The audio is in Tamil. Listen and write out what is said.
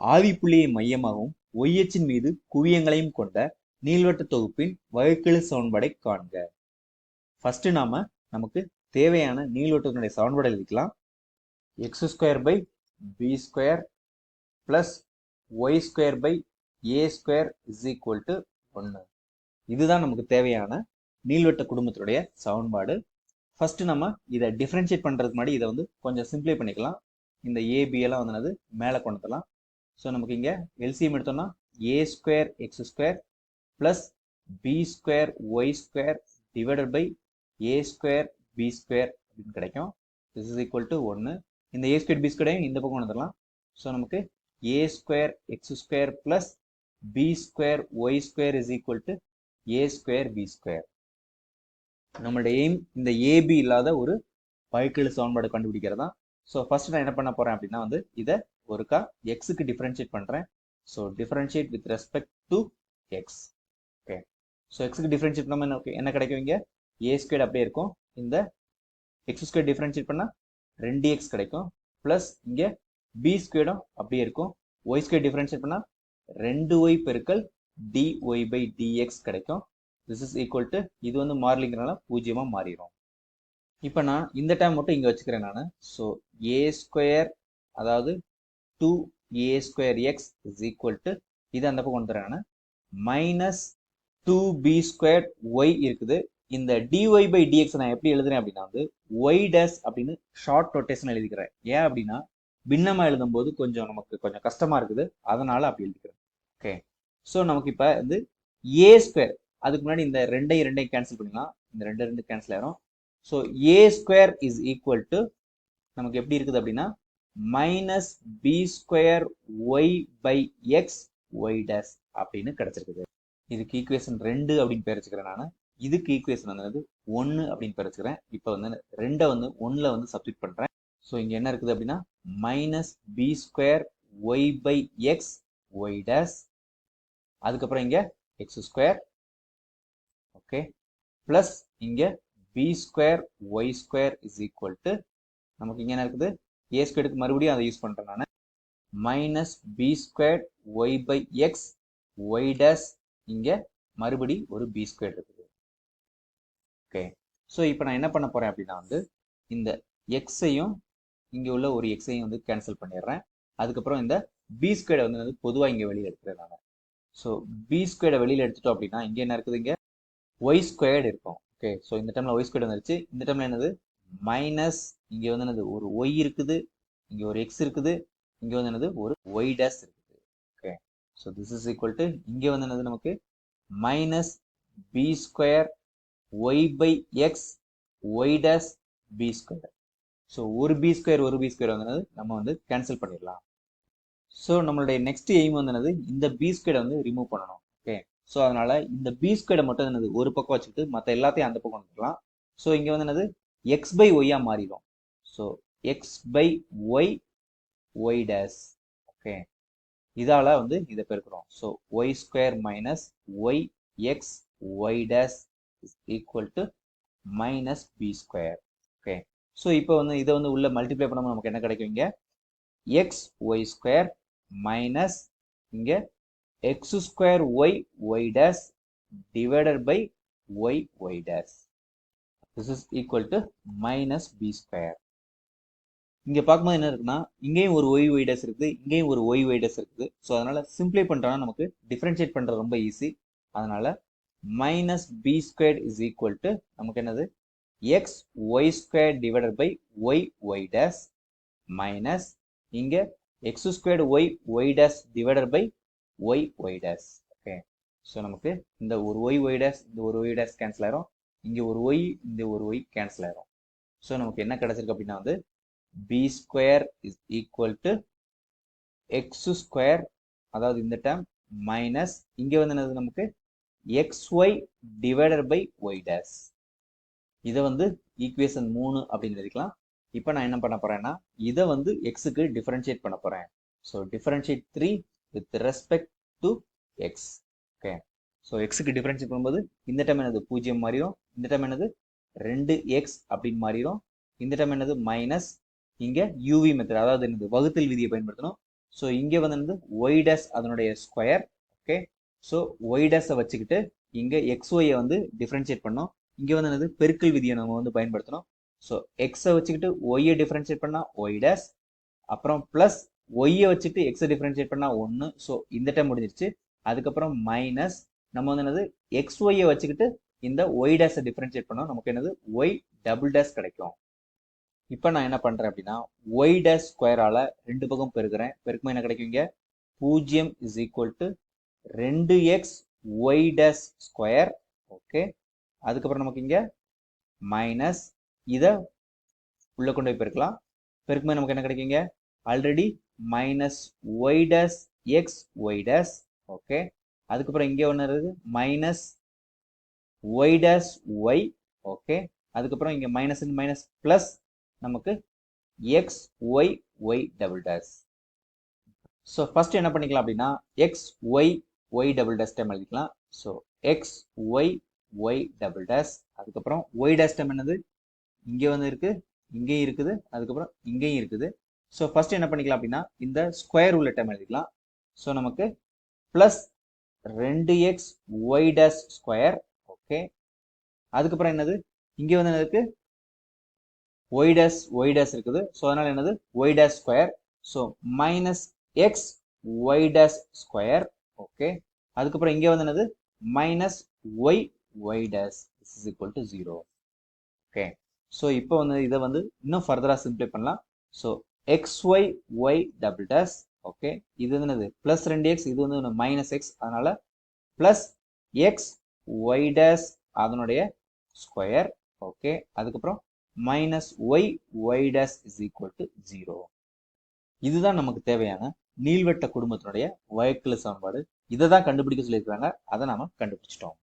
ஆதிப்புள்ளியை மையமாகவும் ஒய்யச்சின் மீது குவியங்களையும் கொண்ட நீள்வட்ட தொகுப்பின் வகைக்கெழு சமன்பாடை காண்க. ஃபர்ஸ்ட் நாம நமக்கு தேவையான நீள்வட்டத்தினுடைய சமன்பாடு எழுதிக்கலாம். X square by B square plus Y square by A square is equal to ஒன்று இதுதான் நமக்கு தேவையான நீள்வட்ட குடும்பத்தினுடைய சமன்பாடு. ஃபர்ஸ்ட் நம்ம இதை டிஃப்ரென்ஷியேட் பண்ணுறதுக்கு முன்னாடி இதை வந்து கொஞ்சம் சிம்பிளை பண்ணிக்கலாம். இந்த ஏபிஎல்லாம் வந்து மேலே கொண்டுலாம் ஸோ நமக்கு இங்கே எல்சிஎம் எடுத்தோம்னா A square X square plus B square Y square divided by A square B square அப்படின்னு கிடைக்கும். திஸ் இஸ் ஈக்குவல் டு ஒன்று இந்த ஏ ஸ்கொயர் பி ஸ்கொயரையும் இந்த பக்கம் வந்துடலாம் ஸோ நமக்கு A square X square plus B square Y square is equal to A square B square நம்மளுடைய எய்ம் இந்த ஏபி இல்லாத ஒரு வகைக்கெழு சமன்பாடு கண்டுபிடிக்கிறது தான் ஸோ ஃபர்ஸ்ட் நான் என்ன பண்ண போகிறேன் அப்படின்னா வந்து இதை ஒருக்கா? எக்ஸுக்கு டிஃபரன்ஷியேட் பண்ணுறேன் so differentiate with respect to X okay so எக்ஸுக்கு டிஃபரன்ஷியேட் நம்ம என்ன என்ன கிடைக்கும் இங்கே? ஏ ஸ்கொயர் அப்படியே இருக்கும். இந்த எக்ஸ் ஸ்கொயர் டிஃபரன்ஷியேட் பண்ணால் ரெண்டு எக்ஸ் கிடைக்கும். ப்ளஸ் இங்கே பி ஸ்கொயரும் அப்படியே இருக்கும். ஒய் ஸ்கொயர் டிஃபரன்ஷியேட் பண்ணால் ரெண்டு ஒய் பெருக்கள் டி ஒய் பை டிஎக்ஸ் கிடைக்கும். திஸ் இஸ் ஈக்குவல் டு இது வந்து மாறலிங்கிறனால பூஜ்ஜியமாக மாறிடும் இப்போ நான் இந்த டைம் மட்டும் இங்கே வச்சுக்கிறேன் நான். ஸோ ஏ ஸ்கொயர் அதாவது two A square X is equal to இது அந்த பக்கம் கொண்டு வரேன் minus two B square Y இருக்குது. இந்த டிஒய் பை டிஎக்ஸ் நான் எப்படி எழுதுறேன் அப்படின்னா வந்து ஒய் டேஸ் அப்படின்னு ஷார்ட் ரொட்டேஷன் எழுதிக்கிறேன். ஏன் அப்படின்னா பின்னமா எழுதும்போது கொஞ்சம் நமக்கு கொஞ்சம் கஷ்டமா இருக்குது. அதனால அப்படி எழுதிக்கிறேன். ஓகே ஸோ நமக்கு இப்போ வந்து ஏ ஸ்கொயர் அதுக்கு முன்னாடி இந்த ரெண்டையும் ரெண்டையும் கேன்சல் பண்ணிக்கலாம். இந்த ரெண்டு ரெண்டு கேன்சல் ஆயிரும். So A square is equal to நமக்கு எப்படி இருக்குது அப்படின்னா minus B square Y by X Y dash அப்படின்னு கிடைச்சிருக்குது. இதுக்கு ஈக்குவேஷன் ரெண்டு அப்படின்னு பேர் வச்சுக்கிறேன் நான். இதுக்கு ஈக்குவேஷன் வந்து ஒன்று அப்படின்னு பேர் வச்சுக்கிறேன். இப்போ வந்து ரெண்டை வந்து ஒன்றில் வந்து சப்ஸ்டிட் பண்ணுறேன் ஸோ இங்கே என்ன இருக்குது அப்படின்னா? Minus B square Y by X Y dash அதுக்கப்புறம் இங்கே எக்ஸ் ஸ்கொயர் ஓகே ப்ளஸ் இங்கே B square Y square is equal to நமக்கு இங்கே என்ன இருக்குது? ஏ ஸ்கொயருக்கு மறுபடியும் அதை யூஸ் பண்ணுறேன் நான். Minus B square Y by X Y dash இங்கே மறுபடி ஒரு பி ஸ்கொயர் இருக்குது. ஓகே ஸோ இப்போ நான் என்ன பண்ண போகிறேன் அப்படின்னா வந்து இந்த எக்ஸையும் இங்கே உள்ள ஒரு எக்ஸையும் வந்து கேன்சல் பண்ணிடுறேன். அதுக்கப்புறம் இந்த பி ஸ்கொயரை வந்து பொதுவாக இங்கே வெளியில் எடுத்துக்கிறேன் நான். ஸோ பி ஸ்கொயரை வெளியில் எடுத்துட்டோம் அப்படின்னா இங்கே என்ன இருக்குது இங்கே? ஒய் ஸ்கொயர்டு இருக்கும். ஓகே ஸோ இந்த டைமில் ஒய் ஸ்கொயர்டு வந்துருச்சு. இந்த டைமில் என்னது? மைனஸ் இங்கே வந்து என்னது? ஒரு ஒய் இருக்குது இங்கே ஒரு எக்ஸ் இருக்குது இங்கே வந்து என்னது? ஒரு ஒய் டேஸ் இருக்குது. Okay so this is equal to இங்கே வந்து என்னது நமக்கு? Minus B square Y by X Y dash B square so ஒரு பி ஸ்கொயர் ஒரு பி ஸ்கொயர் வந்து நம்ம வந்து கேன்சல் பண்ணிடலாம். ஸோ நம்மளுடைய நெக்ஸ்ட் எய்ம் வந்து என்னது? இந்த பி ஸ்கொயரை வந்து ரிமூவ் பண்ணணும். ஓகே ஸோ அதனால இந்த பி ஸ்கொயரை மட்டும் என்னது? ஒரு பக்கம் வச்சுக்கிட்டு மற்ற எல்லாத்தையும் அந்த பக்கம் வந்துக்கலாம் ஸோ இங்கே வந்து என்னது? எக்ஸ் பை ஒய்யா மாறிடும். So X by Y Y dash okay இதால வந்து இதை பெருக்கிறோம். So Y square minus Y X Y dash is equal to minus B square okay so இப்போ வந்து இதை வந்து உள்ள மல்டிப்ளை பண்ணும்போது நமக்கு என்ன கிடைக்கும் இங்கே? எக்ஸ் ஒய் ஸ்கொயர் மைனஸ் இங்கே x square y y dash divided by y y dash this is equal to minus b square இங்கே பார்க்கும்போது என்ன இருக்குன்னா இங்கேயும் ஒரு ஒய் ஒய்டஸ் இருக்குது இங்கேயும் ஒரு ஒய் ஒய்டஸ் இருக்குது. ஸோ அதனால் சிம்பிளை பண்ணுறோம்னா நமக்கு டிஃப்ரென்ஷியேட் பண்ணுறது ரொம்ப ஈஸி அதனால் minus b square is equal to நமக்கு என்னது? X y square divided by y y dash minus இங்கே x squared y y dash divided by y y dash okay so நமக்கு இந்த ஒரு ஒய் ஒய் டேஸ் இந்த ஒரு ஒய் டேஸ் கேன்சல் ஆயிரும். இங்கே ஒரு ஒய் இந்த ஒரு ஒய் கேன்சல் ஆயிரும். ஸோ நமக்கு என்ன கிடைச்சிருக்கு அப்படின்னா வந்து b square is equal to x square அதாவது இந்த டேம் மைனஸ் இங்கே வந்து என்னது நமக்கு? X y divided by y dash இதை வந்து ஈக்குவேஷன் மூணு அப்படின்னு எழுதிக்கலாம். இப்போ நான் என்ன பண்ண போறேன்னா இதை வந்து எக்ஸுக்கு டிஃபரன்ஷியேட் பண்ண போறேன். So differentiate three with respect to x okay so எக்ஸுக்கு டிஃபரன்ஷியேட் பண்ணும்போது இந்த டைம் என்னது? பூஜ்ஜியம் மாறிடும். இந்த டைம் என்னது? ரெண்டு எக்ஸ் அப்படின்னு மாறிடும். இந்த டைம் என்னது? மைனஸ் இங்கே யூவி மெத்தட் அதாவது என்னது? வகுத்தல் விதியை பயன்படுத்தணும். ஸோ இங்கே வந்து என்னது? ஒய்டஸ் அதனுடைய ஸ்கொயர் ஓகே ஸோ ஒய்டஸை வச்சுக்கிட்டு இங்கே எக்ஸ் ஒய்யை வந்து டிஃப்ரென்ஷியேட் பண்ணோம் இங்கே வந்து என்னது? பெருக்கல் விதியை நம்ம வந்து பயன்படுத்தணும். ஸோ எக்ஸை வச்சுக்கிட்டு ஒய்யை டிஃப்ரென்ஷியேட் பண்ணால் ஒய்டஸ் அப்புறம் ப்ளஸ் ஒய்யை வச்சுட்டு எக்ஸை டிஃப்ரென்ஷியேட் பண்ணால் ஒன்று ஸோ இந்த டைம் முடிஞ்சிருச்சு. அதுக்கப்புறம் மைனஸ் நம்ம வந்து என்னது? எக்ஸ் ஒய்யை வச்சுக்கிட்டு இந்த ஒய் டேஸை டிஃப்ரென்ஷியேட் பண்ணோம். நமக்கு என்னது? ஒய் டபுள் டேஸ் கிடைக்கும். இப்போ நான் என்ன பண்ணுறேன் அப்படின்னா ஒய் டேஸ் ஸ்கொயரால் ரெண்டு பக்கம் பெருக்கிறேன். பெருக்கும்போது என்ன கிடைக்குங்க? பூஜ்ஜியம் இஸ் ஈக்குவல் டு ரெண்டு x y dash square okay அதுக்கப்புறம் நமக்கு இங்கே மைனஸ் இதை உள்ளே கொண்டு போய் பெருக்கலாம். பெருக்கும்போது நமக்கு என்ன கிடைக்குங்க? Already minus y dash x y dash okay அதுக்கப்புறம் இங்கே ஒன்று இருக்குது. Minus y dash y okay அதுக்கப்புறம் இங்கே மைனஸ் மைனஸ் ப்ளஸ் நமக்கு x y y double dash so first என்ன பண்ணிக்கலாம் அப்படின்னா x y y double dash time எழுதிக்கலாம். So x y y double dash அதுக்கப்புறம் ஒய் டேஸ் டைம் என்னது? இங்கே வந்து இருக்கு. இங்கேயும் இருக்குது. அதுக்கப்புறம் இங்கேயும் இருக்குது. ஸோ ஃபர்ஸ்ட் என்ன பண்ணிக்கலாம் அப்படின்னா இந்த ஸ்கொயர் உள்ள டைம் எழுதிக்கலாம். ஸோ நமக்கு ப்ளஸ் ரெண்டு x y dash square okay அதுக்கப்புறம் என்னது? இங்கே வந்து என்ன இருக்கு ஒய் டேஸ் ஒய் டேஸ் இருக்குது. ஸோ அதனால என்னது? Y dash square so minus x y dash square okay அதுக்கப்புறம் இங்கே வந்து என்னது? Minus y y dash is equal to zero okay so இப்போ வந்து இதை வந்து இன்னும் ஃபர்தராக சிம்ப்ளை பண்ணலாம். So x y y double dash okay இது வந்து என்னது? ப்ளஸ் ரெண்டு எக்ஸ் இது வந்து மைனஸ் எக்ஸ் அதனால ப்ளஸ் எக்ஸ் ஒய் டேஸ் அதனுடைய ஸ்கொயர் ஓகே அதுக்கப்புறம் minus y y dash is equal to zero இதுதான் நமக்கு தேவையான நீள்வட்ட குடும்பத்தினுடைய வயக்கில் சமன்பாடு. இதை தான் கண்டுபிடிக்க சொல்லியிருக்காங்க அதை நாம கண்டுபிடிச்சிட்டோம்.